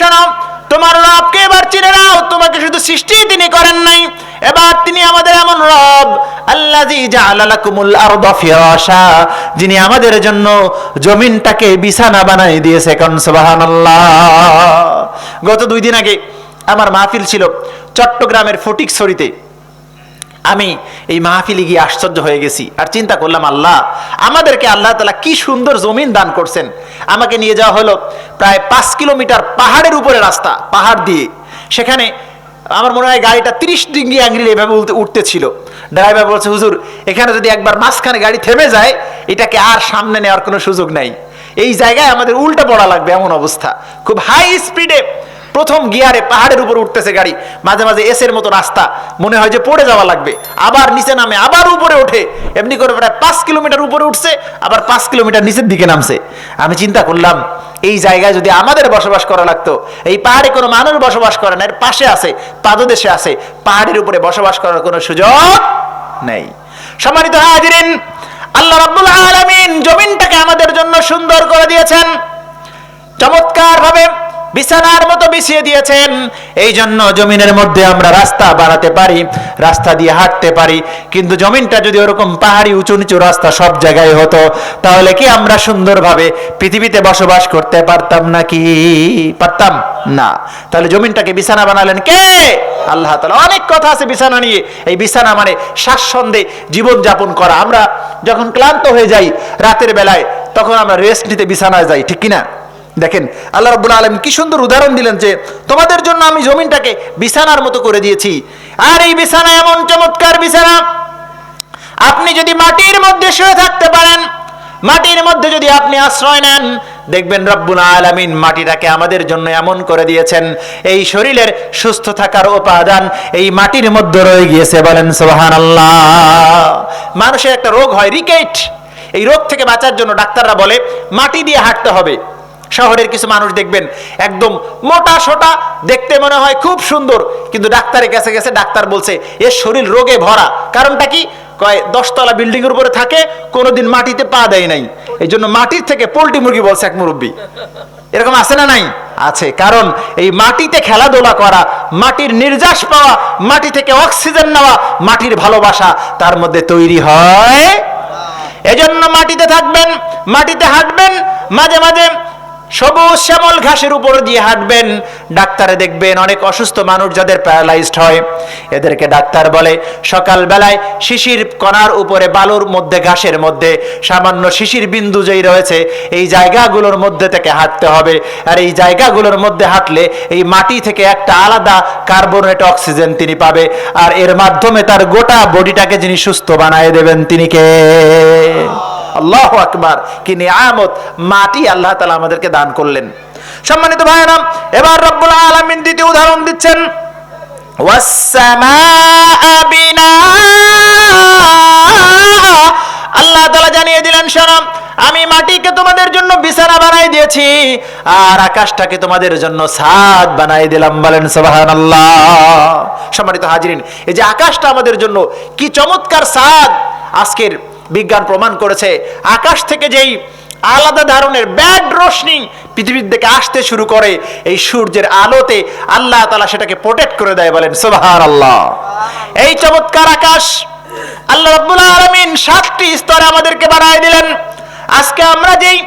শোনো তোমার রবকে এবার চিনে নাও, তোমাকে শুধু সৃষ্টি তিনি করেন নাই। এবার তিনি আমাদের এমন রব, আল্লাযী জাআলা লাকুমুল ফিরাশা, যিনি আমাদের জন্য জমিনটাকে বিছানা বানাই দিয়েছে কোন সুবহানাল্লাহ। গত দুই দিন আগে আমার মাহফিল ছিল চট্টগ্রামের ফটিকছড়িতে। আমি এই মাহফিলে গিয়ে আশ্চর্য হয়ে গেছি। আর চিন্তা করলাম, আল্লাহ, আমাদেরকে আল্লাহ তালা কি সুন্দর জমিন দান করছেন। আমাকে নিয়ে যাওয়া হলো প্রায় পাঁচ কিলোমিটার পাহাড়ের উপরে রাস্তা, পাহাড় দিয়ে। সেখানে আমার মনে হয় গাড়িটা তিরিশ ডিগ্রি অ্যাঙ্গেল এভাবে উঠতে উঠতেছিল। ড্রাইভার বলছে, হুজুর, এখানে যদি একবার মাঝখানে গাড়ি থেমে যায়, এটাকে আর সামনে নেওয়ার কোনো সুযোগ নাই। এই জায়গায় আমাদের উল্টা পড়া লাগবে এমন অবস্থা। খুব হাই স্পিডে প্রথম গিয়ারে পাহাড়ের উপর উঠতেছে গাড়ি। মাঝে মাঝে এসের মতো রাস্তা। মনে হয় যে পড়ে যাওয়া লাগবে। আবার নিচে নামে, আবার উপরে ওঠে। এমনি করে প্রায় পাঁচ কিলোমিটার উপরে উঠছে, আবার পাঁচ কিলোমিটার নিচের দিকে নামছে। আমি চিন্তা করলাম, এই জায়গায় যদি আমাদের বসবাস করা লাগতো, এই পাহাড়ে কোনো মানুষ বসবাস করে না, এর পাশে আছে, পাদদেশে আছে, পাহাড়ের উপরে বসবাস করার কোনো সুযোগ নেই। সম্মানিত হাজিরিন, আল্লাহ রাব্বুল আলামিন জমিনটাকে আমাদের জন্য সুন্দর করে দিয়েছেন। চমৎকার ভাবে বিছানার মতো বিছিয়ে দিয়েছেন। এই জন্য জমিনের মধ্যে আমরা রাস্তা বাড়াতে পারি, রাস্তা দিয়ে হাঁটতে পারি। কিন্তু জমিনটা যদি ওরকম পাহাড়ি, উঁচু নিচু রাস্তা সব জায়গায় হতো, তাহলে কি আমরা সুন্দরভাবে পৃথিবীতে বসবাস করতে পারতাম নাকি? পারতাম না। তাহলে জমিনটাকে বিছানা বানালেন কে? আল্লাহ তালা অনেক কথা আছে বিছানা নিয়ে। এই বিছানা মানে স্বাচ্ছন্দ্যে জীবনযাপন করা। আমরা যখন ক্লান্ত হয়ে যাই রাতের বেলায়, তখন আমরা রেস্ট নিতে বিছানায় যাই, ঠিক কিনা? দেখেন, আল্লাহ রব্বুল আলম কি সুন্দর উদাহরণ দিলেন যে, তোমাদের জন্য আমি জমিনটাকে বিছানার মতো করে দিয়েছি। আর এই বিছানা এমন চমৎকার বিছানা, আপনি যদি মাটির মধ্যে শুয়ে থাকতে পারেন, মাটির মধ্যে যদি আপনি আশ্রয় নেন, দেখবেন রব্বুল আলামিন মাটিটাকে আমাদের জন্য এমন করে দিয়েছেন। এই শরীরের সুস্থ থাকার উপাদান এই মাটির মধ্যে রয়ে গিয়েছে বলেন, সুবহানাল্লাহ। মানুষের একটা রোগ হয়, রিকেট। এই রোগ থেকে বাঁচার জন্য ডাক্তাররা বলে, মাটি দিয়ে হাঁটতে হবে। শহরের কিছু মানুষ দেখবেন, একদম মোটা সোটা, দেখতে মনে হয় খুব সুন্দর, কিন্তু ডাক্তারের কাছে গেছে, ডাক্তার বলছে এর শরীর রোগে ভরা। কারণটা কি? কয়, দশতলা বিল্ডিং এর উপরে থাকে, কোনোদিন মাটিতে পা দেয় নাই। এই জন্য মাটির থেকে পোল্ট্রি মুরগি বলছে এক মুরব্বী। এরকম আছে না নাই? আছে, কারণ এই মাটিতে খেলাধুলা করা, মাটির নির্যাস পাওয়া, মাটি থেকে অক্সিজেন নেওয়া, মাটির ভালোবাসা তার মধ্যে তৈরি হয়। এজন্য মাটিতে থাকবেন, মাটিতে হাঁটবেন, মাঝে মাঝে সবুজ শ্যামল ঘাসের উপর দিয়ে হাঁটবেন। ডাক্তারে দেখবেন অনেক অসুস্থ মানুষ যাদের প্যারালাইজড হয়। এদেরকে ডাক্তার বলে, সকালবেলায় শিশির কণার উপরে বালুর মধ্যে, ঘাসের মধ্যে, সামান্য শিশির বিন্দু যেই রয়েছে, এই জায়গাগুলোর মধ্যে থেকে হাঁটতে হবে। আর এই জায়গাগুলোর মধ্যে হাঁটলে এই মাটি থেকে একটা আলাদা কার্বনেট অক্সিজেন তিনি পাবে। আর এর মাধ্যমে তার গোটা বডিটাকে যিনি সুস্থ বানায় দেবেন, তিনি কে? আল্লাহ আকবার, কি নিয়ামত, মাটি আল্লাহ তালা আমাদেরকে দান করলেন। সম্মানিত ভাইরাম এবার রব্বুল আলামিন দ্বিতীয় উদাহরণ দিচ্ছেন। আল্লাহ তালা জানিয়ে দিলেন, শোনো, আমি মাটিকে তোমাদের জন্য বিছানা বানাই দিয়েছি, আর আকাশটাকে তোমাদের জন্য ছাদ বানাই দিলাম, বলেন সুবহানাল্লাহ। সম্মানিত হাজিরিন, এই যে আকাশটা আমাদের জন্য কি চমৎকার ছাদ, আজকের বিজ্ঞান প্রমাণ করেছে। আকাশ থেকে যেই আলাদা ধরনের ব্যাড রোশনি পৃথিবীর দিকে আসতে শুরু করে, এই সূর্যের আলোতে আল্লাহ তালা সেটাকে প্রোটেক্ট করে দেয় বলেন সুবাহার আল্লাহ এই চমৎকার আকাশ, আল্লাহ রব্বুল আলমিন সাতটি স্তরে আমাদেরকে বানায় দিলেন। আজকে আমরা যেই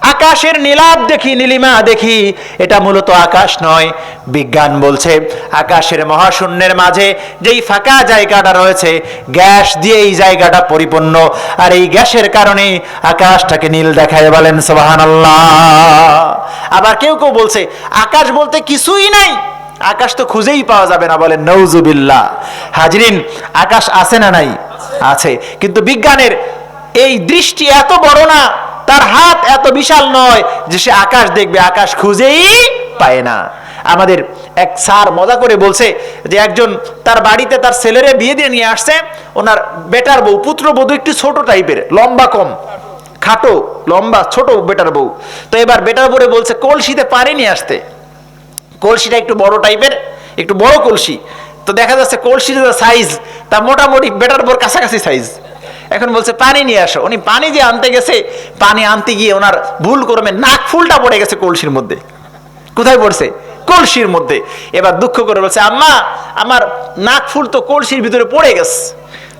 আকাশের নীলাভ দেখি, নীলিমা দেখি। এটা মূলত আকাশ নয়, বিজ্ঞান বলছে। আকাশের মহাশূন্যের মাঝে যেই ফাঁকা জায়গাটা রয়েছে, গ্যাস দিয়ে এই জায়গাটা পরিপূর্ণ। আর এই গ্যাসের কারণে আকাশটাকে নীল দেখায় বলেন সোহান আবার কেউ কেউ বলছে, আকাশ বলতে কিছুই নাই। আকাশ তো খুঁজেই পাওয়া যাবে না বলেন নৌজুবিল্লাহ হাজরিন, আকাশ আছে না নাই? আছে। কিন্তু বিজ্ঞানের এই দৃষ্টি এত বড় না তার হাত এত বিশাল নয় যে সে আকাশ দেখবে, আকাশ খুঁজেই পায় না। আমাদের এক স্যার মজা করে বলছে যে একজন তার বাড়িতে তার ছেলেরে বিয়ে দিয়ে নিয়ে আসছে, ওনার বেটার বউ, পুত্র বধূ একটু ছোট টাইপের লম্বা কম, খাটো, লম্বা, ছোট বেটার বউ। তো এবার বেটার বউরে বলছে, কলসিতে পারে নিয়ে আসতে। কলসিটা একটু বড় টাইপের একটু বড় কলসি। তো দেখা যাচ্ছে কলসির সাইজ তা মোটামুটি বেটার বউর কাছাকাছি সাইজ এখন বলছে, পানি নিয়ে আসো। উনি পানি যে আনতে গেছে, পানি আনতে গিয়ে ওনার ভুল করবে নাক ফুলটা পড়ে গেছে কলসির মধ্যে। কোথায় পড়ছে? কলসির মধ্যে। এবার দুঃখ করে বলছে, আম্মা, আমার নাক ফুল তো কলসির ভিতরে পড়ে গেছে।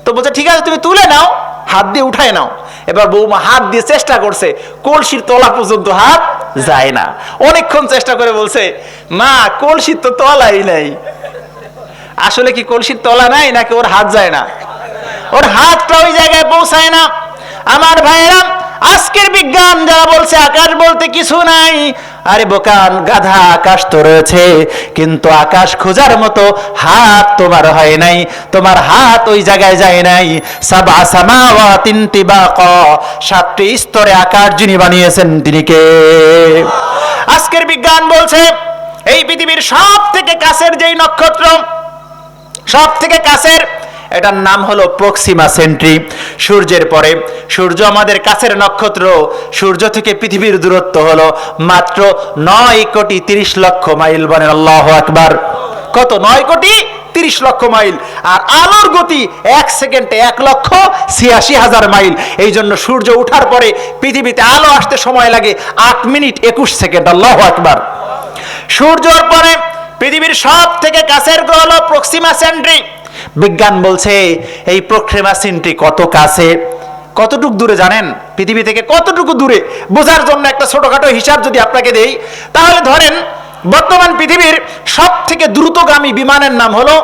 তো বলছে, ঠিক আছে, তুমি তুলে নাও, হাত দিয়ে উঠায় নাও। এবার বৌমা হাত দিয়ে চেষ্টা করছে, কলসির তলা পর্যন্ত হাত যায় না। অনেকক্ষণ চেষ্টা করে বলছে, মা, কলসির তো তলাই নাই। আসলে কি কলসির তলা নাই, নাকি ওর হাত যায় না? ওর হাতটা ওই জায়গায় পৌঁছায় না। আমার ভাইয়েরা, আজকের বিজ্ঞান যারা বলছে, আকাশ বলতে কিছু নাই। আরে বোকান, গাধা আকাশ তো রয়েছে, কিন্তু আকাশ খোঁজার মতো হাত তোমার হয় নাই। তোমার হাত ওই জায়গায় যায় নাই। সাবা বা ক সাতটি স্তরে আকাশ যিনি বানিয়েছেন, তিনি কে? আজকের বিজ্ঞান বলছে, এই পৃথিবীর সব থেকে কাছের যেই নক্ষত্র সব থেকে কাছের এটার নাম হলো প্রক্সিমা সেন্ট্রি। সূর্যের পরে, সূর্য আমাদের কাছের নক্ষত্র। সূর্য থেকে পৃথিবীর দূরত্ব হলো মাত্র নয় কোটি তিরিশ লক্ষ মাইল বলেন আল্লাহ আকবার। কত? নয় কোটি তিরিশ লক্ষ মাইল। আর আলোর গতি এক সেকেন্ডে এক লক্ষ ছিয়াশি হাজার মাইল। এই জন্য সূর্য উঠার পরে পৃথিবীতে আলো আসতে সময় লাগে আট মিনিট একুশ সেকেন্ড। আল্লাহ আকবার। সূর্যর পরে পৃথিবীর সব থেকে কাছের গ্রহ হলো প্রক্সিমা সেন্ট্রি। বিজ্ঞান বলছে, এই প্রক্সিমা সেন্ট্রি কত কাছে? কতটুকু দূরে জানেন? পৃথিবী থেকে কতটুকু দূরে? বোঝার জন্য একটা ছোটখাটো হিসাব যদি আপনাকে দেই, তাহলে ধরেন, বর্তমান পৃথিবীর সব থেকে দ্রুতগামী বিমানের নাম হলো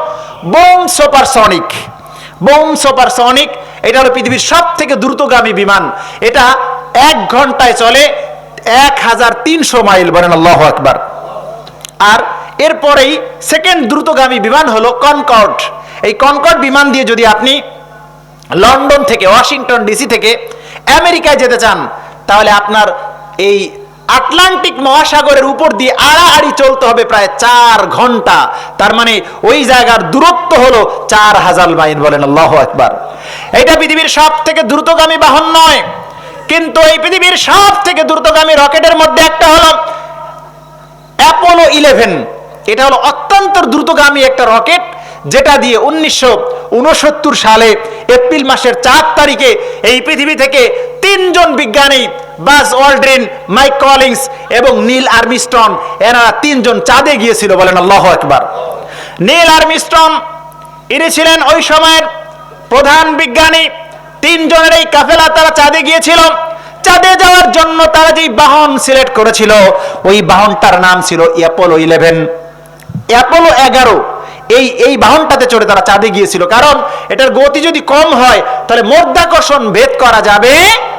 বোম সুপারসনিক। বোম সুপারসনিক, এটা হলো পৃথিবীর সব থেকে দ্রুতগামী বিমান। এটা এক ঘন্টায় চলে এক হাজার তিনশো মাইল, বলেন আল্লাহ আকবার। আর এরপরেই সেকেন্ড দ্রুতগামী বিমান হলো কনকর্ড। এই কনকর্ড বিমান দিয়ে যদি আপনি লন্ডন থেকে, ওয়াশিংটন ডিসি থেকে আমেরিকায় যেতে চান, তাহলে আপনার এই আটলান্টিক মহাসাগরের উপর দিয়ে আড়াআড়ি চলতে হবে প্রায় চার ঘণ্টা। তার মানে ওই জায়গার দূরত্ব হলো চার হাজার মাইল বলেন আল্লাহ একবার এটা পৃথিবীর সব থেকে দ্রুতগামী বাহন নয়, কিন্তু এই পৃথিবীর সব থেকে দ্রুতগামী রকেটের মধ্যে একটা হলো অ্যাপোলো ইলেভেন। এটা হলো অত্যন্ত দ্রুতগামী একটা রকেট যেটা দিয়ে উনিশশো উনসত্তর সালে এপ্রিল মাসের চার তারিখে এই পৃথিবী থেকে তিনজন বিজ্ঞানী বাস ওয়াল্ড্রিন, মাইক কলিংস এবং নীল আর্মিস্টন এনারা তিনজন চাঁদে গিয়েছিল বলেন আল্লাহ একবার নীল আর্মিস্টন ইনি ছিলেন ওই সময়ের প্রধান বিজ্ঞানী, তিনজনের এই কাফেলা তারা চাঁদে গিয়েছিল। চাঁদে যাওয়ার জন্য তারা যেই বাহন সিলেক্ট করেছিল, ওই বাহনটার নাম ছিল অ্যাপোলো ইলেভেন অ্যাপোলো এগারো এই এই বাহনটাতে চড়ে তারা চাঁদে গিয়েছিল। কারণ এটার গতি যদি কম হয়, তাহলে মধ্যাকর্ষণ ভেদ করা যাবে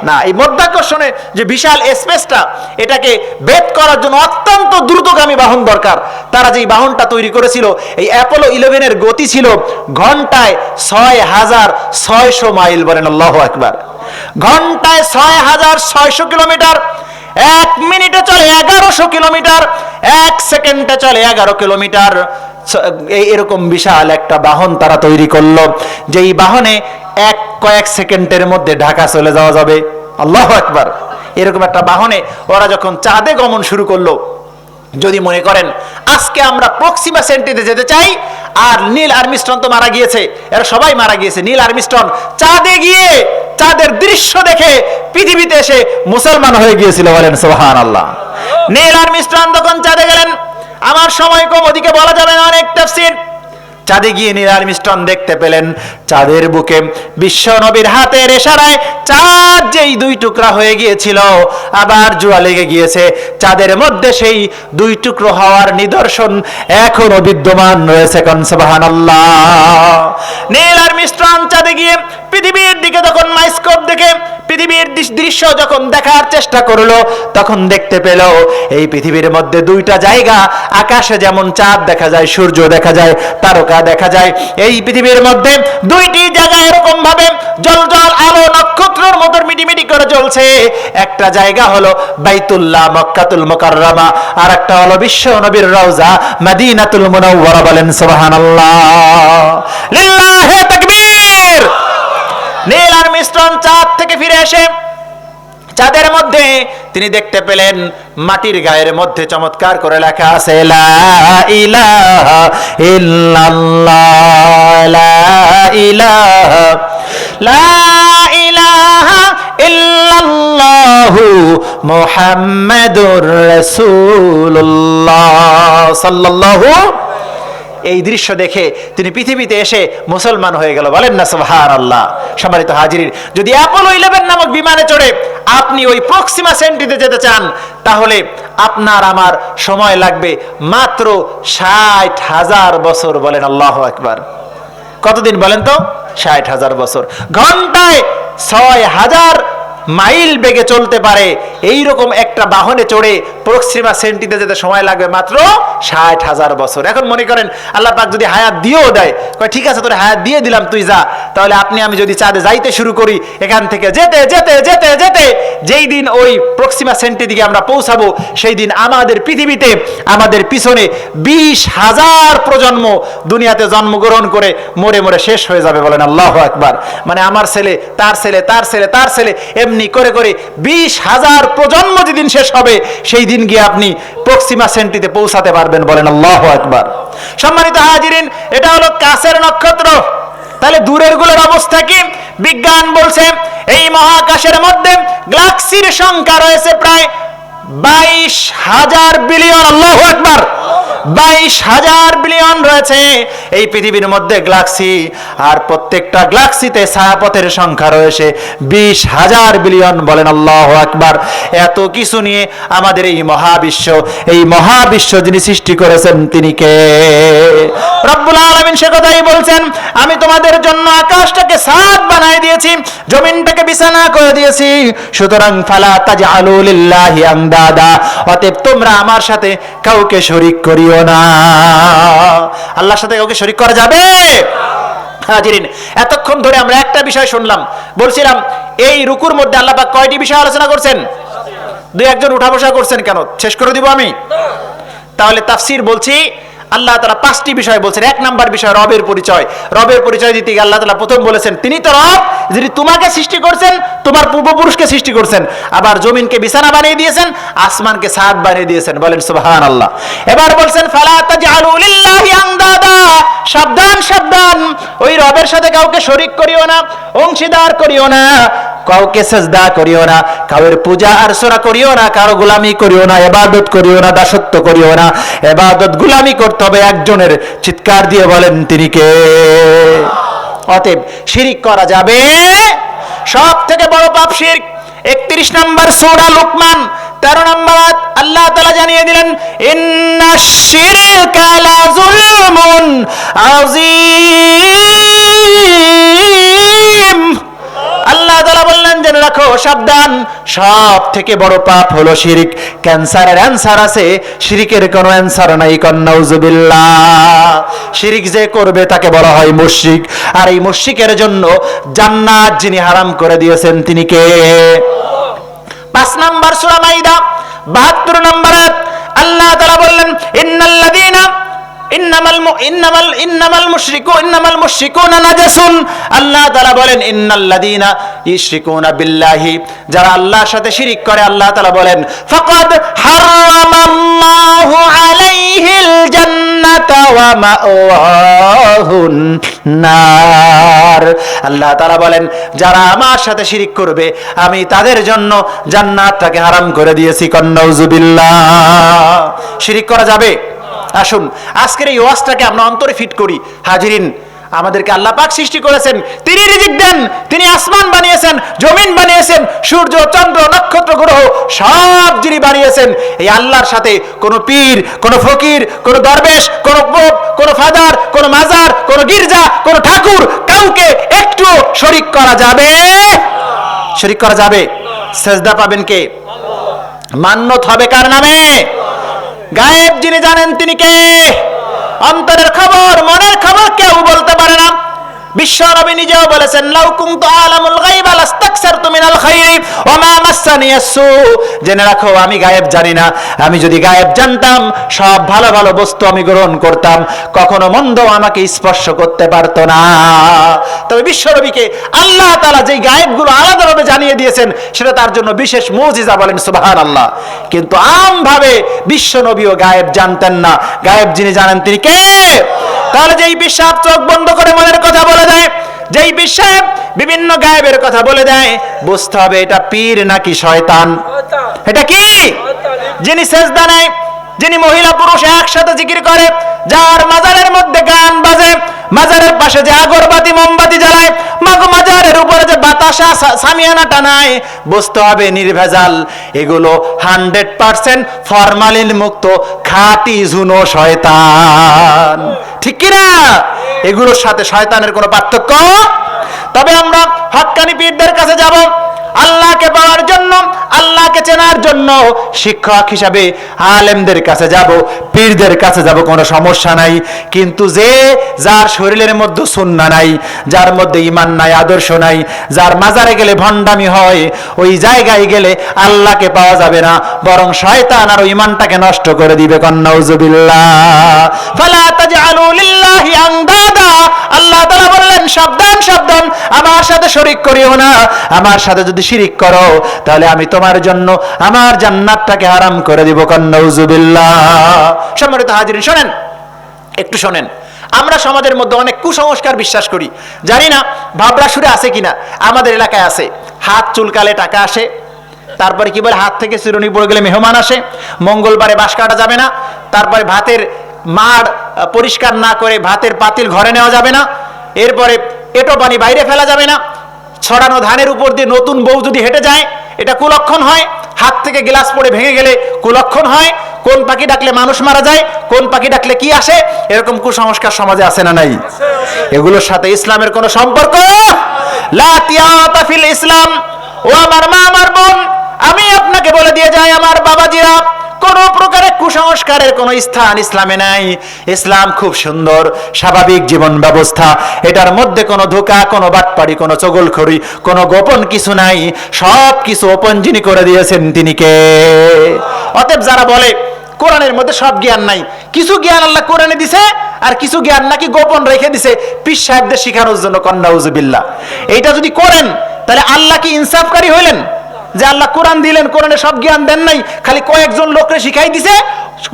না। এই মধ্যাকর্ষণে যে বিশাল স্পেসটা এটাকে ভেদ করার জন্য অত্যন্ত দ্রুতগামী বাহন দরকার। তারা যেই বাহনটা তৈরি করেছিল, এই অ্যাপোলো ইলেভেনের গতি ছিল ঘন্টায় ছয় হাজার ছয়শো মাইল বলেন আল্লাহ একবার ঘন্টায় ছয় হাজার ছয়শো কিলোমিটার, এক মিনিটে চলে এগারোশো কিলোমিটার, এক সেকেন্ডে চলে এগারো কিলোমিটার। এরকম বিশাল একটা বাহন তারা তৈরি করল, যেই বাহনে এক কয়েক সেকেন্ডের মধ্যে ঢাকা চলে যাওয়া যাবে। আল্লাহ একবার এরকম একটা বাহনে ওরা যখন চাঁদে গমন শুরু করল, যদি মনে করেন আজকে আমরা প্রক্সিমা সেন্টিতে যেতে চাই, আর নীল আর্মিস্টন তো মারা গিয়েছে, এরা সবাই মারা গিয়েছে, নীল আর্মিস্টন চাঁদে গিয়ে চাঁদের দৃশ্য দেখে পৃথিবীতে এসে মুসলমান হয়ে গিয়েছিল বলেন সোহান আল্লাহ নীল আর্মিস্টন তখন চাঁদে গেলেন আমার সময় কম ওদিকে বলা যাবে না অনেক তাফসীর চাঁদে গিয়ে নীলার মিষ্টন দেখতে পেলেন। চাঁদের বুকে বিশ্ব নবীর হাতের এশারায় চাঁদ যেই দুই টুকরা হয়ে গিয়েছিল, আবার জোয়া লেগে গিয়েছে। চাঁদের মধ্যে সেই দুই টুকরো হওয়ার নিদর্শন এখনও বিদ্যমান রয়েছে কনসবাহান নীলার মিষ্টন চাঁদে গিয়ে পৃথিবীর দিকে যখন মাইস্কোপ দেখে পৃথিবীর দৃশ্য যখন দেখার চেষ্টা করল, তখন দেখতে পেল এই পৃথিবীর মধ্যে দুইটা জায়গা, আকাশে যেমন চাঁদ দেখা যায়, সূর্য দেখা যায়, তারকা দেখা যায়, এই পৃথিবীর মধ্যে দুইটি জায়গা এরকম ভাবে জল জল আলো নক্ষত্রের মতো মিটিমিটি করে জ্বলছে। একটা জায়গা হলো বাইতুল্লাহ মক্কাতুল মুকাররমা আর একটা হলো বিশ্ব নবীর রওজা মদিনাতুল মুনাওয়ারা বলেন সুবহানাল্লাহ। লিল্লাহি তাকবীর! নীল আর মিশ্রণ চাঁদ থেকে ফিরে এসে চাঁদের মধ্যে তিনি দেখতে পেলেন মাটির গায়ের মধ্যে চমৎকার করে লেখা আছে মুহাম্মাদুর রাসূলুল্লাহ সাল্লাল্লাহু এই দৃশ্য দেখে তিনি পৃথিবীতে এসে মুসলমান হয়ে গেল। বলেন না সুবহান আল্লাহ সম্মানিত হাজির যদি অ্যাপোলো ইলেভেন নামক বিমানে চড়ে আপনি ওই প্রক্সিমা সেন্টিতে যেতে চান, তাহলে আপনার আমার সময় লাগবে মাত্র ষাট হাজার বছর, বলেন আল্লাহ একবার কতদিন বলেন তো? ষাট হাজার বছর। ঘন্টায় ছয় হাজার মাইল বেগে চলতে পারে। এই রকম একটা বাহনে চড়ে প্রক্সিমা সেন্টিতে যেতে সময় লাগবে মাত্র ষাট হাজার বছর। এখন মনে করেন, আল্লাহ পাক যদি হায়াত দিয়েও দেয়, কয়, ঠিক আছে, তোর হায়াত দিয়ে দিলাম, তুই যা। তাহলে আপনি, আমি যদি চাঁদে যাইতে শুরু করি, এখান থেকে যেতে যেতে যেতে যেতে, যেই দিন ওই প্রক্সিমা সেন্টি দিকে আমরা পৌঁছাবো, সেই দিন আমাদের পৃথিবীতে, আমাদের পিছনে বিশ হাজার প্রজন্ম দুনিয়াতে জন্মগ্রহণ করে মরে মরে শেষ হয়ে যাবে বলেন আল্লাহ একবার মানে আমার ছেলে, তার ছেলে তার ছেলে তার ছেলে, এমনি করে করে বিশ হাজার প্রজন্ম যেদিন শেষ হবে, সেই দিন গিয়ে আপনি পশ্চিমা সেন্টিতে পৌঁছাতে পারবেন বলেন আল্লাহ একবার সম্মানিত হাজিরিন, এটা হলো কাছের নক্ষত্র। তাহলে দূরেরগুলোর অবস্থা কি? বিজ্ঞান বলছে, এই মহাকাশের মধ্যে গ্লাক্সির সংখ্যা রয়েছে প্রায় বাইশ হাজার বিলিয়ন, আল্লাহ একবার বাইশ হাজার বিলিয়ন রয়েছে এই পৃথিবীর মধ্যে গ্যালাক্সি, আর প্রত্যেকটা গ্যালাক্সিতে ছায়াপথের সংখ্যা রয়েছে বিশ হাজার বিলিয়ন বলেন আল্লাহ একবার এত কিছু নিয়ে আমাদের এই মহাবিশ্ব এই মহাবিশ্ব যিনি সৃষ্টি করেছেন তিনি কে? রব্বুল আলামিন সে কথাই বলছেন, আমি তোমাদের জন্য আকাশটাকে সাত বানাই দিয়েছি, জমিনটাকে বিছানা করে দিয়েছি, সুতরাং ফালা তাজআলু লিল্লাহি আন্দাদা অতএব তোমরা আমার সাথে কাউকে শরিক করিও না। আল্লাহর সাথে কাউকে শরিক করা যাবে? হাজিরিন, এতক্ষণ ধরে আমরা একটা বিষয় শুনলাম। বলছিলাম, এই রুকুর মধ্যে আল্লাহ কয়টি বিষয় আলোচনা করছেন? দুই একজন উঠা বসা করছেন কেন? শেষ করে দিব আমি? তাহলে তাফসির বলছি আল্লাহ তালা পাঁচটি বিষয় বলছেন। এক নাম্বার বিষয়, রবের পরিচয়। রবের পরিচয় দিতে গিয়ে আল্লাহ তালা প্রথম বলেছেন, তিনি তো রব, যিনি তোমাকে সৃষ্টি করছেন, তোমার পূর্বপুরুষকে সৃষ্টি করছেন। আবার জমিনকে বিছানা বানিয়ে দিয়েছেন, আসমানকে সাদ বানিয়ে দিয়েছেন। বলেন সুবহান আল্লাহ এবার বলছেন, ফালা তাজআলু লিল্লাহি আন্দাদা। সাবধান সাবধান। ওই রবের সাথে কাউকে শরীক করিও না, অংশীদার করিও না, কাউকে সেজদা করিও না কাউয়ের পূজা আরসরা করিও না, কারও গোলামি করিও না, এবাদত করিও না, দাসত্ব করিও না, এবাদত গোলামি করতে হবে একজনের। চিৎকার দিয়ে বলেন, তিনি কে? অতএব শিরিক করা যাবে। সব থেকে বড় পাপ শিরক, একত্রিশ নম্বর সৌরা লুকমান, তেরো নম্বর আল্লাহ তালা জানিয়ে দিলেন, ইন্না শির লা যুলমুন আযীম। আল্লাহ তালা বললেন, জেনে রাখো, সাবধান। সব থেকে বড় পাপ হলো শিরিক। ক্যান্সারের অ্যান্সার আছে, শিরিকের কোনো অ্যান্সার নাই কন্নাউজুবিল্লাহ শিরিক যে করবে, তাকে বলা হয় মুশরিক। আর এই মুশরিকের জন্য জান্নাত যিনি হারাম করে দিয়েছেন, তিনি কে? পাঁচ নাম্বার সূরা মাইদা 72 নম্বর আল্লাহ তাআলা বললেন, ইন্নাল্লাযীনা ইন্নামাল ইন্নামাল ইন্নামাল মুশরিকু ইন্নামাল মুশরিকুনা নাজাসুন। আল্লাহ তাআলা বলেন, ইন্নাল্লাযীনা ইশরিকুনা বিল্লাহি। যারা আল্লাহর সাথে শিরিক করে, আল্লাহ তাআলা বলেন, ফাকাদ হারামাল্লাহু আলাইহিল জান্নাতা ওয়া মাওয়াহুন নার। আল্লাহ তাআলা বলেন, যারা আমার সাথে শিরিক করবে, আমি তাদের জন্য জান্নাতটাকে হারাম করে দিয়েছি। কন্নাউজুবিল্লাহ শিরিক করা যাবে? আসুন, আজকের এই ওয়াজটাকে আমরা অন্তরে ফিট করি। হাজিরিন, আমাদেরকে আল্লাহ পাক সৃষ্টি করেছেন। তিনি রিজিক দেন, তিনি আসমান বানিয়েছেন, জমিন বানিয়েছেন, সূর্য, চন্দ্র, নক্ষত্র, গ্রহ, সব যিনি বানিয়েছেন, এই আল্লাহর সাথে কোন পীর, কোন ফকির, কোন দরবেশ, কোন পোপ, কোন ফাদার, কোন মাজার, কোন গির্জা, কোন ঠাকুর, কাউকে একটু শরিক করা যাবে? শরিক করা যাবে। সেজদা পাবেন কে? মান্যত হবে কার নামে? গায়েব যিনি জানেন তিনি কে? অন্তরের খবর মনের খবর কেউ বলতে পারে না। বিশ্ব নবী নিজেও বলেছেন, লাউ কুনতু আলামুল গায়বা লাস্তাকসারতু মিনাল খাইরি ওয়া মা মাসানি জেনে রাখো, আমি গায়েব জানি না। আমি যদি গায়েব জানতাম, সব ভালো ভালো বস্তু আমি গ্রহণ করতাম। কখনো মন্দ আমাকে স্পর্শ করতে পারতো না। তবে বিশ্ব নবীকে আল্লাহ গায়েবগুলো আলাদাভাবে জানিয়ে দিয়েছেন, সেটা তার জন্য বিশেষ মুজিজা বলেন, সুবহানাল্লাহ। কিন্তু আমভাবে বিশ্ব নবীও গায়েব জানতেন না। গায়েব যিনি জানেন তিনি কে? তাহলে যেই বিশ্বাস চোখ বন্ধ করে মনের কথা যেই বিশ্বাস বিভিন্ন গায়েবের কথা বলে দেয়, বুঝতে হবে এটা পীর নাকি শয়তান। এটা কি? যিনি সেজদা নেয়, যিনি মহিলা পুরুষ একসাথে জিকির করে, যার মাজারের মধ্যে গান বাজে মাজারের পাশে যে আগরবাতি, মোমবাতি জ্বালায়, মাগো মাজারের উপরে যে বাতাসা সামিয়ানা টানায়, বুঝতে হবে নির্ভেজাল। এগুলো হান্ড্রেড পার্সেন্ট ফরমালিন মুক্ত, খাঁটি ঝুনো শয়তান। ঠিক কিনা? এগুলোর সাথে শয়তানের কোনো পার্থক্য? তবে আমরা হক্কানি পীরদের কাছে যাব। আল্লাহকে পাওয়ার জন্য, আল্লাহকে চেনার জন্য শিক্ষক হিসাবে আলেমদের কাছে যাব, পীরদের কাছে যাব, কোনো সমস্যা নাই। কিন্তু যে যার শরীরের মধ্যে সুন্না নাই, যার মধ্যে ইমান নাই, আদর্শ নাই, যার মাজারে গেলে ভণ্ডামি হয়, ওই জায়গায় গেলে আল্লাহকে পাওয়া যাবে না, বরং শয়তান আর ইমানটাকে নষ্ট করে দিবে কন্নাউজুবিল্লাহ ফালা তাজআলু আনদাদা। আল্লাহ তাআলা বললেন সাবধান আমার সাথে শরীক করিও না। আমার সাথে যদি শিরিক করো, তাহলে আমি তোমার জন্য আমার জান্নাতটাকে হারাম করে দিব। কন্নাউজুবিল্লাহ সম্মানিত হাজিরিন, শোনেন, একটু শোনেন। আমরা সমাজের মধ্যে অনেক কুসংস্কার বিশ্বাস করি। জানি না, ভাবরা সুরে আছে কিনা, আমাদের এলাকায় আছে। হাত চুলকালে টাকা আসে, তারপরে কি বলে, হাত থেকে চিরুনি পড়ে গেলে মেহমান আসে, মঙ্গলবারে বাস কাটা যাবে না, তারপরে ভাতের মাড় পরিষ্কার না করে ভাতের পাতিল ঘরে নেওয়া যাবে না, এরপরে এটো পানি বাইরে ফেলা যাবে না। ছড়ানো ধানের উপর দিয়ে নতুন বউ যদি হেঁটে যায়, এটা কুলক্ষণ হয়। হাত থেকে গ্লাস পড়ে ভেঙে গেলে কুলক্ষণ হয়। কোন পাখি ডাকলে মানুষ মারা যায়, কোন পাখি ডাকলে কি আসে, এরকম কুসংস্কার সমাজে আছে না নাই। এগুলোর সাথে ইসলামের কোনো সম্পর্ক? ইসলাম। ও আমার মা, আমার বোন, আমি আপনাকে বলে দিয়ে যাই, আমার বাবাজিরা। কোন প্রকারের কুসংস্কারের কোনো স্থান ইসলামে নাই। ইসলাম খুব সুন্দর, স্বাভাবিক জীবন ব্যবস্থা। এটার মধ্যে কোনো ধোকা, কোনো বাটপাড়ি, কোনো চগলখড়ি, কোনো গোপন কিছু নাই। সব কিছু ওপেন যিনি করে দিয়েছেন তিনি কে? অতএব যারা বলে, কোরআনের মধ্যে সব জ্ঞান নাই, কিছু জ্ঞান আল্লাহ কোরআনে দিছে, আর কিছু জ্ঞান নাকি গোপন রেখে দিছে পীর সাহেবদের শিখানোর জন্য কন্যাউজুবিল্লাহ এইটা যদি করেন, তাহলে আল্লাহ কি ইনসাফকারী হইলেন? যে আল্লাহ কোরআন দিলেন, কোরআনে সব জ্ঞান দেন নাই, খালি কয়েকজন লোককে শিখাই দিছে।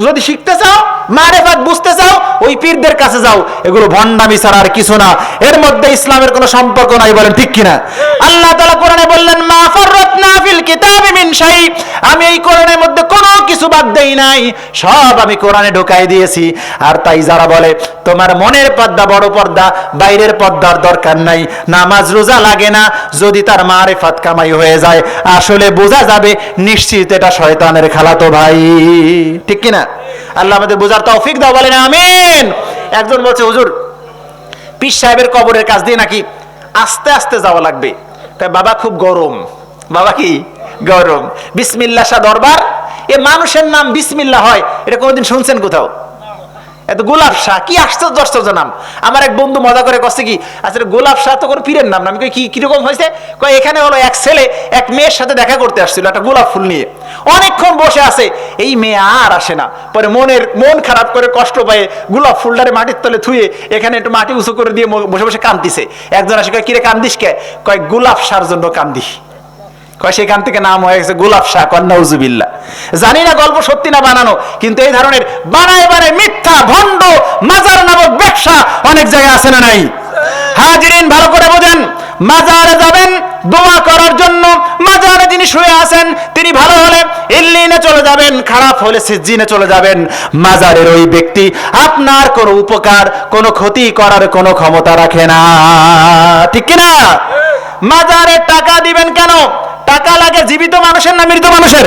যদি শিখতে চাও, মারেফাত বুঝতে চাও, ওই পীরদের কাছে যাও। এগুলো ভণ্ডামি ছাড়া আর কিছু না। এর মধ্যে ইসলামের কোনো সম্পর্ক নাই বলেন, ঠিক কিনা? আল্লাহ তাআলা কোরআনে বললেন, মা ফাররাতনা ফিল কিতাবি মিন শাই। আমি এই কোরআনের মধ্যে কোনো কিছু বাদ দেই নাই। সব আমি কোরআনে ঢুকাই দিয়েছি। আর তাই যারা বলে, তোমার মনের পর্দা, বড় পর্দা, বাইরের পর্দার দরকার নাই। নামাজ রোজা লাগে না। যদি তার মারেফাত কামাই হয়ে যায় আসলে বোঝা যাবে, নিশ্চিত এটা শয়তানের খালাতো ভাই। ঠিক কিনা? আল্লাহ আমাদের বোঝার তৌফিক দাও, বলেন আমিন। একজন বলছে, হুজুর, পীর সাহেবের কবরের কাছ দিয়ে নাকি আস্তে আস্তে যাওয়া লাগবে? তাই বাবা খুব গরম। বাবা কি? গরম। বিসমিল্লা শাহ দরবার। এ মানুষের নাম বিসমিল্লা হয়, এটা কোনোদিন শুনছেন কোথাও? এত গোলাপ শাহ, কি আশ্চর্য আশ্চর্য নাম। আমার এক বন্ধু মজা করে কষ্ট কি, আসলে গোলাপ শাহ তো কোনো পীরের নাম আমি কি, কীরকম হয়েছে? কয় এখানে হলো এক ছেলে, এক মেয়ের সাথে দেখা করতে আসছিল একটা গোলাপ ফুল নিয়ে। অনেকক্ষণ বসে আছে। এই মেয়ে আর আসে না। পরে মনের, মন খারাপ করে কষ্ট পায়ে গোলাপ ফুলটারে মাটির তলে থুয়ে এখানে একটু মাটি উঁচু করে দিয়ে বসে বসে কান্দিছে। একজন আসে কয়, কিরে কান্দিস কে? কয়, গোলাপ শাহর জন্য কান্দি সেখান থেকে নাম হয়ে গেছে গোলাপ শাহ কন্যা উজুবিল্লা জানি না গল্প সত্যি না বানানো, কিন্তু এই ধরনের বানায় বানায় মিথ্যা, ভণ্ড, মাজার নামক ব্যবসা অনেক জায়গায় আছে না নাই? হাজিরিন, ভালো করে বোঝেন। মাজারে যাবেন, দোয়া করার জন্য মাজারে যিনি শুয়ে আছেন, তিনি ভালো হলে ইল্লিনে চলে যাবেন, খারাপ হলে সিজ্জিনে চলে যাবেন। মাজারের ওই ব্যক্তি আপনার কোনো উপকার, কোনো ক্ষতি করার কোনো ক্ষমতা রাখে না। ঠিক কিনা? মাজারে টাকা দিবেন কেন? টাকা লাগে, জীবিত মানুষের না মৃত মানুষের?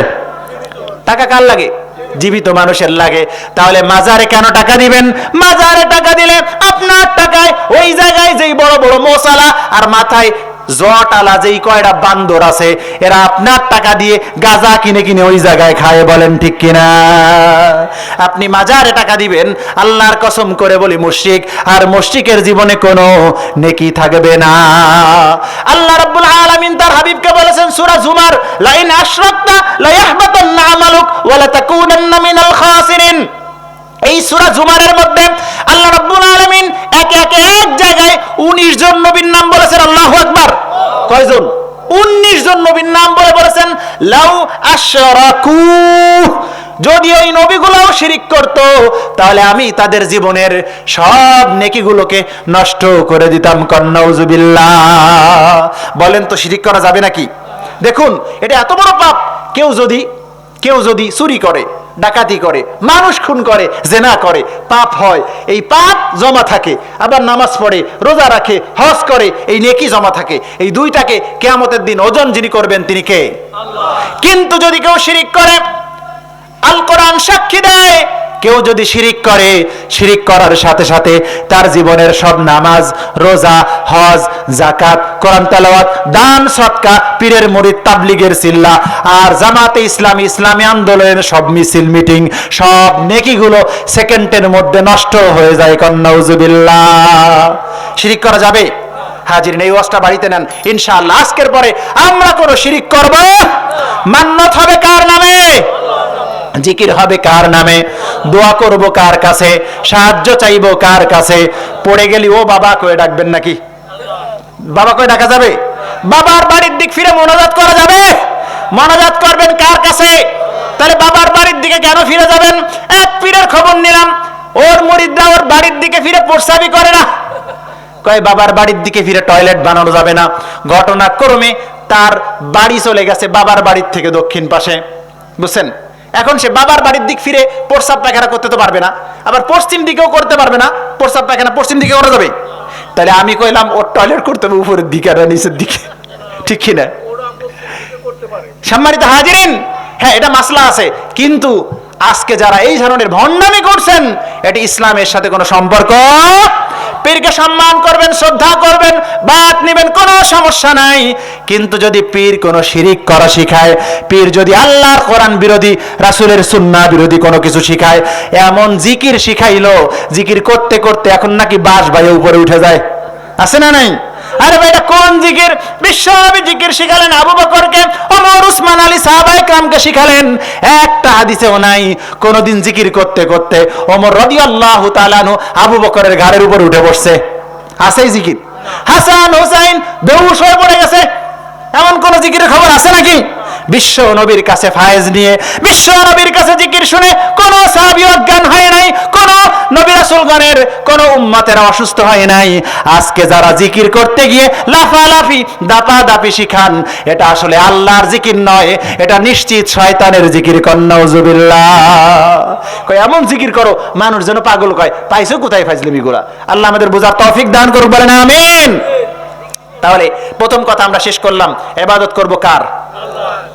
টাকা কার লাগে? জীবিত মানুষের লাগে। তাহলে মাজারে কেন টাকা দিবেন? মাজারে টাকা দিলে আপনার টাকায় ওই জায়গায় যেই বড় বড় মশালা আর মাথায় জটালা যেই কয়টা বান্দর আছে, এরা আপনার টাকা দিয়ে গাজা কিনে কিনে ওই জায়গায় খায়, বলেন ঠিক কিনা? আপনি মাজারে টাকা দিবেন, আল্লাহর কসম করে বলি মুশরিক, আর মুশরিকের জীবনে কোনো নেকি থাকবে না। আল্লাহ রাব্বুল আলামিন তার হাবিবকে বলেছেন, সূরা জুমার, লাইন আশরাকতা লা ইয়াহবাতান্না আমালুক ওয়া লা তাকুনান্না মিনাল খাসিরিন। এই সূরা জুমারের মধ্যে আল্লাহ রাব্বুল আলামিন একে একে এক 19 জন নবীর নাম বলেছেন, আল্লাহু আকবার। কয়জন? 19 জন নবীর নাম বলে বলেছেন, লাউ আশরাকু। যদি ওই নবীগুলোও শিরিক করত, তাহলে আমি তাদের জীবনের সব নেকিগুলোকে নষ্ট করে দিতাম কন্নৌজুবিল্লাহ বলেন তো, শিরিক করা যাবে নাকি? দেখুন, এটা এত বড় পাপ। কেউ যদি কেউ যদি চুরি করে ডাকাতি করে মানুষ খুন করে জেনা করে পাপ হয়। এই পাপ জমা থাকে আবার নামাজ পড়ে রোজা রাখে হজ করে এই নেকি জমা থাকে। এই দুইটাকে কেয়ামতের দিন ওজন যিনি করবেন তিনি কে? কিন্তু যদি কেউ শিরিক করে আল কোরআন সাক্ষী দেয় কেউ যদি শিরিক করে, শিরিক করার সাথে সাথে তার জীবনের সব নামাজ, রোজা, হজ জাকাত কোরআন তেলাওয়াত, দান, সৎকা, পীরের মুরিদ তাবলিগের সিল্লা আর জামাতে ইসলামী ইসলামী আন্দোলনের সব মিছিল, মিটিং, সব নেকিগুলো সেকেন্ডের মধ্যে নষ্ট হয়ে যায়। কন্নাউজুবিল্লাহ শিরিক করা যাবে? হাজির এই ওয়াজটা বাড়িতে নেন। ইনশাআল্লাহ, আজকের পরে আমরা কোনো শিরিক করব মান্নত হবে কার নামে? জিকির হবে কার নামে? দোয়া করব কার কাছে? সাহায্য চাইব কার কাছে? পড়ে গেলি, ও বাবা কয়ে ডাকবেন নাকি? বাবা কয়ে ডাকা যাবে? বাবার বাড়ির দিক ফিরে মনোজাত করা যাবে? মনোজাত করবেন কার কাছে? তাহলে বাবার বাড়ির দিকে কেন ফিরে যাবেন? এক পীরের খবর নিলাম, ওর মুরিদরা ওর বাড়ির দিকে ফিরে প্রস্রাবই করে না। কয় বাবার বাড়ির দিকে ফিরে টয়লেট বানানো যাবে না। ঘটনাক্রমে তার বাড়ি চলে গেছে বাবার বাড়ির থেকে দক্ষিণ পাশে। বুঝছেন? এখন সে বাবার বাড়ির দিক ফিরে প্রস্রাব পায়খানা করতে তো পারবে না। আবার পশ্চিম দিকেও করতে পারবে না, প্রস্রাব পায়খানা পশ্চিম দিকে করা যাবে। তাহলে আমি কইলাম, ওর টয়লেট করতে হবে উপরের দিকে আর নিচের দিকে। ঠিক কিনা? সম্মানিত হাজিরিন হ্যাঁ এটা মাসলা আছে। কিন্তু আজকে যারা এই ধরনের ভণ্ডামি করছেন, এটি ইসলামের সাথে কোনো সম্পর্ক পীরকে সম্মান করবেন, শ্রদ্ধা করবেন বাদ নেবেন, কোনো সমস্যা নাই। কিন্তু যদি পীর কোনো শিরিক করা শিখায়, পীর যদি আল্লাহর কোরআন বিরোধী, রাসুলের সুন্না বিরোধী কোনো কিছু শিখায়, এমন জিকির শিখাইলো, জিকির করতে করতে এখন নাকি বাস ভাইয়া উপরে উঠে যায়। আছে না নাই? আরে ভাই কোন জিকির? জিকির শিখালেন আবু বকরকে, ওমর, উসমান, আলী সাহাবাই শিখালেন। একটা হাদিসেও নাই জিকির করতে করতে ওমর আবু বকরের ঘাড়ের উপর উঠে বসছে। জিকির? হাসান হুসাইন বেহুশ হয়ে পড়ে গেছে। এমন কোন জিকিরের খবর আছে নাকি? বিশ্ব নবীর কাছে ফায়েজ নিয়ে বিশ্ব নবীর কাছে জিকির শুনে কোন সাহাবি অজ্ঞান হয় নাই, কোন নবী কোন অসুস্থ হয় নাই। আজকে যারা জিকির করতে গিয়ে লাফালাফি দাপা দাপি শিখান, এটা আসলে আল্লাহর জিকির নয়, এটা নিশ্চিত শয়তানের জিকির এমন জিকির করো, মানুষ যেন পাগল কয়, পাইছো কোথায় ফাইজলিমি গুলা? আল্লাহ আমাদের বোঝার তৌফিক দান করুক, বলেন আমিন। তাহলে প্রথম কথা আমরা শেষ করলাম, এবাদত করব কার?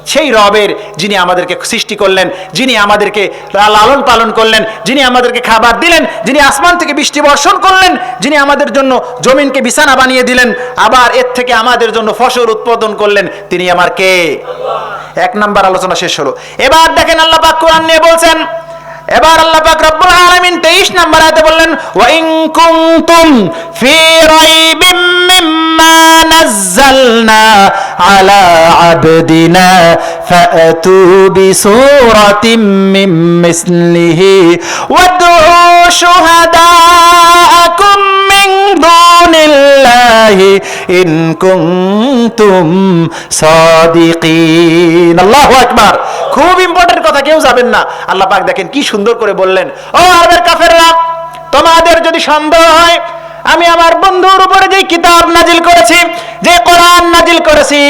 সেই রবের যিনি আমাদেরকে সৃষ্টি করলেন, যিনি আমাদেরকে লালন পালন করলেন, যিনি আমাদেরকে খাবার দিলেন, যিনি আসমান থেকে বৃষ্টি বর্ষণ করলেন, যিনি আমাদের জন্য জমিনকে বিছানা বানিয়ে দিলেন, আবার এর থেকে আমাদের জন্য ফসল উৎপাদন করলেন, তিনি আমার কে? এক নাম্বার আলোচনা শেষ হলো। এবার দেখেন আল্লাহ পাক কোরআন নিয়ে বলছেন এবার আল্লাহ পাক রব্বুল আলামিন 23 নম্বর আয়াতে বললেন ওয়া ইন কুনতুম ফি রাইবিম মিম্মা নাযালনা আলা আবদিনা ফাতু বিসূরাতিম মিম মিসলিহি। ওয়াদউ শুহাদাআকুম মিন দুনিল্লাহি ইন কুনতুম সাদিকিন। আল্লাহু আকবার। খুব ইম্পর্টেন্ট কথা, কেউ যাবেন না। আল্লাহ পাক দেখেন কি সুন্দর করে বললেন, ও আরবের কাফেররা, তোমাদের যদি সন্দেহ হয় আমি আমার বন্ধুর উপরে যে কিতাব নাজিল করেছি, যে কোরআন নাজিল করেছি,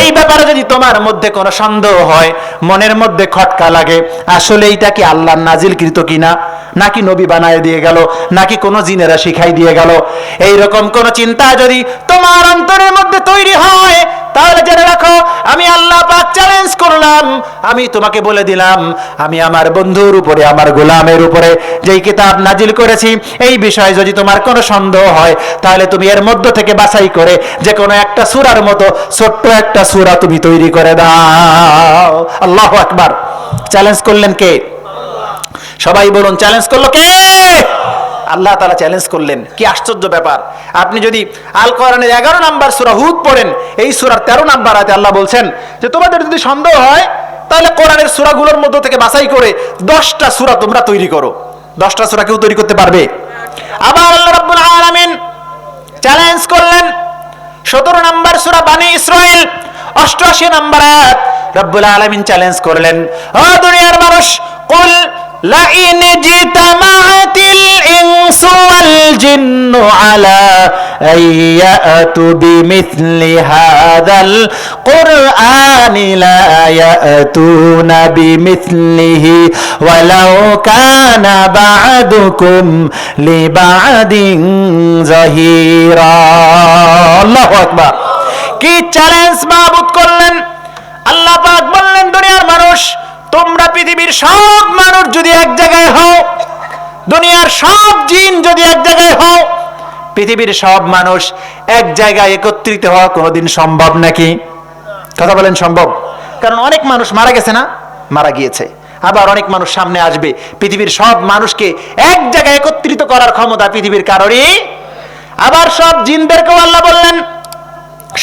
এই ব্যাপারে যদি তোমার মধ্যে কোনো সন্দেহ হয়, মনের মধ্যে খটকা লাগে, আসলে এইটা কি আল্লাহর নাজিলকৃত কিনা? নাকি নবী বানায় দিয়ে গেল? নাকি কোনো জিনেরা শিখাই দিয়ে গেল? এই রকম কোন চিন্তা যদি তোমার অন্তরের মধ্যে তৈরি হয় তাহলে জেনে রাখো, আমি আল্লাহ পাক চ্যালেঞ্জ করলাম। আমি তোমাকে বলে দিলাম, আমি আমার বন্ধুর উপরে, আমার গোলামের উপরে যেই কিতাব নাজিল করেছি, এই বিষয়ে যদি তোমার কোনো সন্দেহ হয়, তাহলে তুমি এর মধ্য থেকে বাছাই করে যে কোনো একটা সূরার মতো ছোট্ট একটা সূরা তুমি তৈরি করে দাও। আল্লাহ আকবার। চ্যালেঞ্জ করলেন কে? সবাই বলুন চ্যালেঞ্জ করল কে? আল্লাহ তালা চ্যালেঞ্জ করলেন। কি আশ্চর্য ব্যাপার। আপনি যদি আল কোরআনের এগারো নাম্বার সুরা হুদ পড়েন, এই সুরার তেরো নাম্বার আয়তে আল্লাহ বলছেন যে, তোমাদের যদি সন্দেহ হয়, তাহলে কোরআনের সুরাগুলোর মধ্য থেকে বাছাই করে দশটা সুরা তোমরা তৈরি করো। দশটা সুরা কেউ তৈরি করতে পারবে? আবার আল্লাহ রাব্বুল আলামিন চ্যালেঞ্জ করলেন, সতেরো নাম্বার সুরা বানি ইসরাইল অষ্টআশি নাম্বার আয়াত, রব্বুল আলামিন চ্যালেঞ্জ করলেন। ও দুনিয়ার মানুষ قل لئن اجتمعت الإنس والجن على أن يأتوا بمثل هذا القرآن لا يأتون بمثله ولو كان بعدكم لبعد ظهيرا الله أكبر কি চ্যালেঞ্জ মাহবুদ করলেন তোমরা পৃথিবীর সব মানুষ যদি এক জায়গায় হও, দুনিয়ার সব জিন যদি এক জায়গায় হও, পৃথিবীর সব মানুষ এক জায়গায় একত্রিত হওয়া কোনোদিন সম্ভব নাকি? কথা বলেন সম্ভব। কারণ অনেক মানুষ মারা গেছে না? মারা গিয়েছে। আবার অনেক মানুষ সামনে আসবে। পৃথিবীর সব মানুষকে এক জায়গায় একত্রিত করার ক্ষমতা পৃথিবীর কারোরই? আবার সব জিনদেরকেও আল্লাহ বললেন,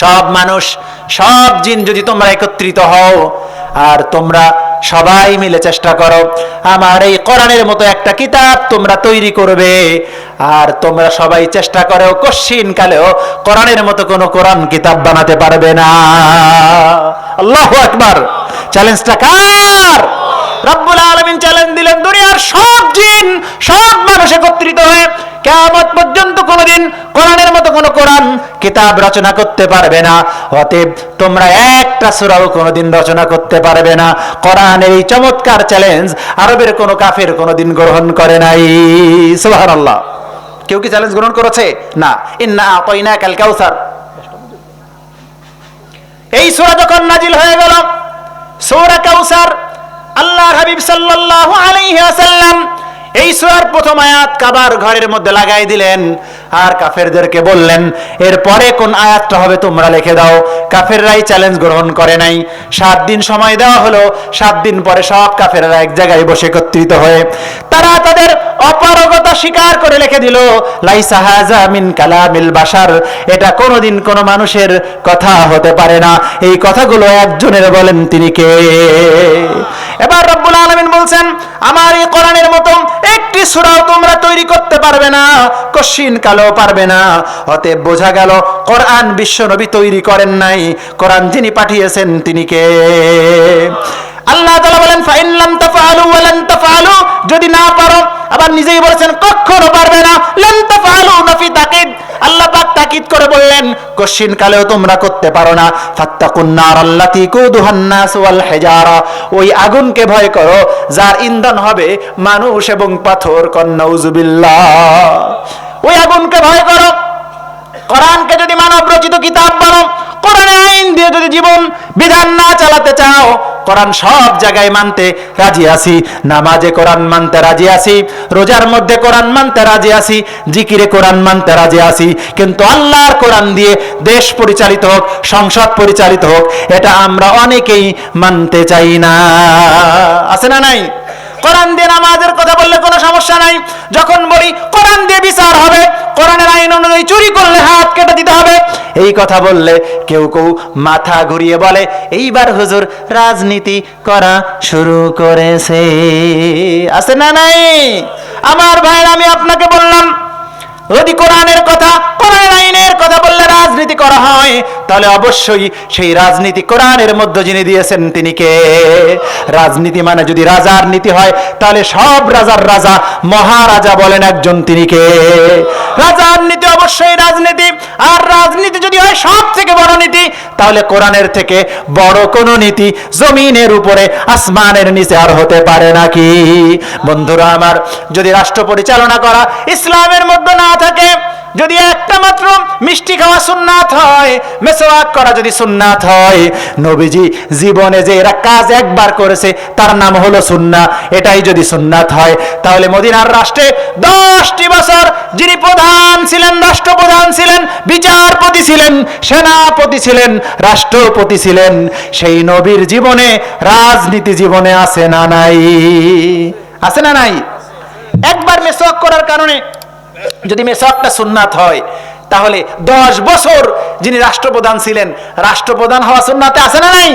সব মানুষ, সব জিন যদি তোমরা একত্রিত হও আর তোমরা সবাই মিলে চেষ্টা করো। আমার এই কোরআনের মতো একটা কিতাব তোমরা তৈরি করবে। আর তোমরা সবাই চেষ্টা করো, কশ্চিন কালেও কোরআনের মতো কোনো কোরআন কিতাব বানাতে পারবে না। আল্লাহ আকবার। চ্যালেঞ্জটা কার? রব্বুল আলমিন চ্যালেঞ্জ দিলেন দুনিয়ার সব জিন, সব মানুষ একত্রিত হয়ে কেমন পর্যন্ত কোনোদিন কোরআনের মতো কোনো কোরআন কিতাব রচনা করতে পারবে না। অতএব তোমরা একটা সুরাও কোনোদিন রচনা করতে পারবে না। কোরআনের এই চমৎকার চ্যালেঞ্জ আরবের কোনো কাফের কোনোদিন গ্রহণ করে নাই। সুবহানাল্লাহ। কেউ কি চ্যালেঞ্জ গ্রহণ করেছে? না। ইন্না আতাইনা কাল কাউসার এই সূরা যখন নাজিল হয়ে গেল, সূরা কাউসার, আল্লাহর হাবিব সাল্লাল্লাহু আলাইহি ওয়াসাল্লাম এই সোয়ার প্রথম আয়াত কাবার ঘরের মধ্যে লাগাই দিলেন। আর কাফেরদেরকে বললেন, এরপরে কোন আয়াতটা হবে তোমরা লিখে দাও। কাফেররাই চ্যালেঞ্জ গ্রহণ করে নাই। সাত দিন সময় দেওয়া হলো, সাত দিন পরে সব কাফেররা এক জায়গায় বসে একত্রিত হয়ে তারা তাদের অপারগতা স্বীকার করে লিখে দিল, লাইসা হাজা মিন কালামিল বাশার। এটা কোনোদিন কোনো মানুষের কথা হতে পারে না। এই কথাগুলো একজনের বলেন, তিনি কে? এবার রব্বুল আলামিন বলছেন, আমার এই কোরআনের মতো একটি সূরাও তোমরা তৈরি করতে পারবে না। কশিন কালো পারবে না। অতএব বোঝা গেল, কোরআন বিশ্ব নবী তৈরি করেন নাই। কোরআন যিনি পাঠিয়েছেন, তিনি কে? আল্লাহ তাআলা বলেন, ফাইন লাম তাফআলু ওয়া লান তাফআলু। যদি না পারো, আবার নিজেই বলেছেন, কখনো পারবে না। লান তাফআলু নাফি তাকিদ। আল্লাহ পাক তাকিদ করে বললেন কশিন কালেও তোমরা করতে পারো না। ফাত্তাকুন নার আল্লাতি কুদুহান নাস ওয়াল হিজারা। ওই আগুনকে ভয় করো, যার ইন্ধন হবে মানুষ এবং পাথর। কন্নাউজুবিল্লাহ ওই আগুনকে ভয় করো। কোরআনকে যদি মানব রচিত কিতাব বানো কোরআনের আইন দিয়ে যদি জীবন বিধান না চালাতে চাও, কোরআন সব জায়গায় মানতে রাজি আছি, নামাজে কোরআন মানতে রাজি আছি, রোজার মধ্যে কোরআন মানতে রাজি আছি, জিকিরে কোরআন মানতে রাজি আছি, কিন্তু আল্লাহর কোরআন দিয়ে দেশ পরিচালিত হোক, সংসদ পরিচালিত হোক, এটা আমরা অনেকেই মানতে চাই না। আছে না নাই? কোরআন দিয়ে নামাজের কথা বললে কোনো সমস্যা নাই। যখন বলি কোরআন দিয়ে বিচার হবে, কোরআনের আইন অনুযায়ী চুরি করলে হাত কেটে দিতে হবে। এই কথা বললে কেউ কেউ মাথা ঘুরিয়ে বলে, এইবার হুজুর রাজনীতি করা শুরু করেছে। আছে না নাই? আমার ভাইয়ের, আমি আপনাকে বললাম, যদি কোরআনের কথা, কোরআনের আইনের কথা বললে রাজনীতি করা হয় তাহলে অবশ্যই সেই রাজনীতি কোরআনের মধ্যে যিনি দিয়েছেন তিনি কে? রাজনীতি মানে যদি রাজার নীতি হয়, তাহলে সব রাজার রাজা, মহারাজা বলেন একজন তিনি কে? রাজার নীতি অবশ্যই রাজনীতি, আর রাজনীতি যদি হয় সব থেকে বড় নীতি, তাহলে কোরআনের থেকে বড় কোন নীতি জমিনের উপরে, আসমানের নিচে আর হতে পারে নাকি বন্ধুরা আমার, যদি রাষ্ট্র পরিচালনা করা ইসলামের মধ্যে না থাকে যদি একটা মাত্র মিষ্টি খাওয়া সুন্নাত হয় মেসোয়াক করা যদি সুন্নাত হয়, নবীজি জীবনে যে এরা কাজ একবার করেছে, তার নাম হলো সুন্না, এটাই যদি সুন্নাত হয়, তাহলে মদিনার রাষ্ট্রে দশটি বছর যিনি প্রধান ছিলেন, রাষ্ট্রপ্রধান ছিলেন, বিচারপতি ছিলেন, সেনাপতি ছিলেন, রাষ্ট্রপতি ছিলেন, সেই নবীর জীবনে রাজনীতি জীবনে আছে না নাই? আছে না নাই? একবার মেসওয়াক করার কারণে যদি মেসওয়াকটা সুন্নাত হয়, তাহলে দশ বছর যিনি রাষ্ট্রপ্রধান ছিলেন, রাষ্ট্রপ্রধান হওয়া সুন্নাতে আছে না নাই?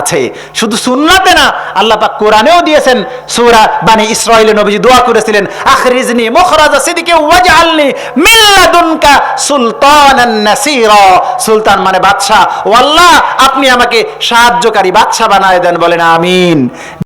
আছে। শুধু সুন্নাতে না, আল্লাহ পাক কোরআনেও দিয়েছেন সূরা বানি ইসরাইলের নবীজি দোয়া করেছিলেন, আখরিজনি মুখরাজা সিদিকে ওয়াজআলনি মিন লাদুনকা সুলতানান নাসীরা। সুলতান মানে বাদশা ও আল্লাহ আপনি আমাকে সাহায্যকারী বাদশা বানায় দেন বলেন, আমিন।